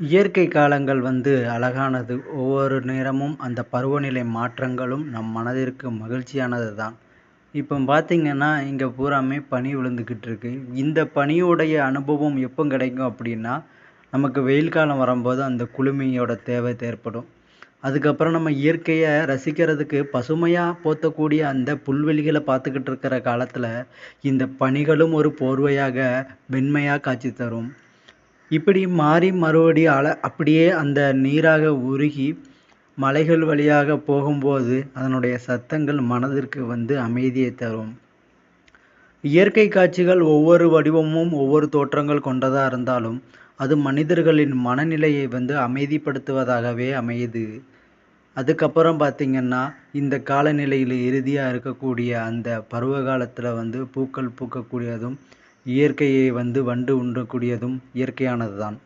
இயற்கை காலங்கள் வந்து அழகானது. ஒவ்வொரு நேரமும் அந்த பருவநிலை மாற்றங்களும் நம் மனதிற்கு மகிழ்ச்சியானது தான் இப்போ பார்த்திங்கன்னா இங்கே பூராமே பனி விழுந்துக்கிட்டு இருக்கு இந்த பனியோடைய அனுபவம் எப்போ கிடைக்கும் அப்படின்னா நமக்கு வெயில் காலம் வரும்போது அந்த குளுமையோட தேவை ஏற்படும். அதுக்கப்புறம் நம்ம இயற்கையை ரசிக்கிறதுக்கு பசுமையாக போத்தக்கூடிய அந்த புல்வெளிகளை பார்த்துக்கிட்டு இருக்கிற காலத்தில் இந்த பனிகளும் ஒரு போர்வையாக வெண்மையாக காட்சி தரும். இப்படி மாறி மறுபடி அல அப்படியே அந்த நீராக உருகி மலைகள் வழியாக போகும்போது அதனுடைய சத்தங்கள் மனதிற்கு வந்து அமைதியை தரும். இயற்கை காட்சிகள் ஒவ்வொரு வடிவமும் ஒவ்வொரு தோற்றங்கள் கொண்டதாக இருந்தாலும் அது மனிதர்களின் மனநிலையை வந்து அமைதிப்படுத்துவதாகவே அமையுது. அதுக்கப்புறம் பார்த்திங்கன்னா இந்த காலநிலையில் இறுதியாக இருக்கக்கூடிய அந்த பருவ காலத்தில் வந்து பூக்கள் பூக்கக்கூடியதும் இயற்கையை வந்து வண்டு உண்ணக்கூடியதும் இயற்கையானதுதான்.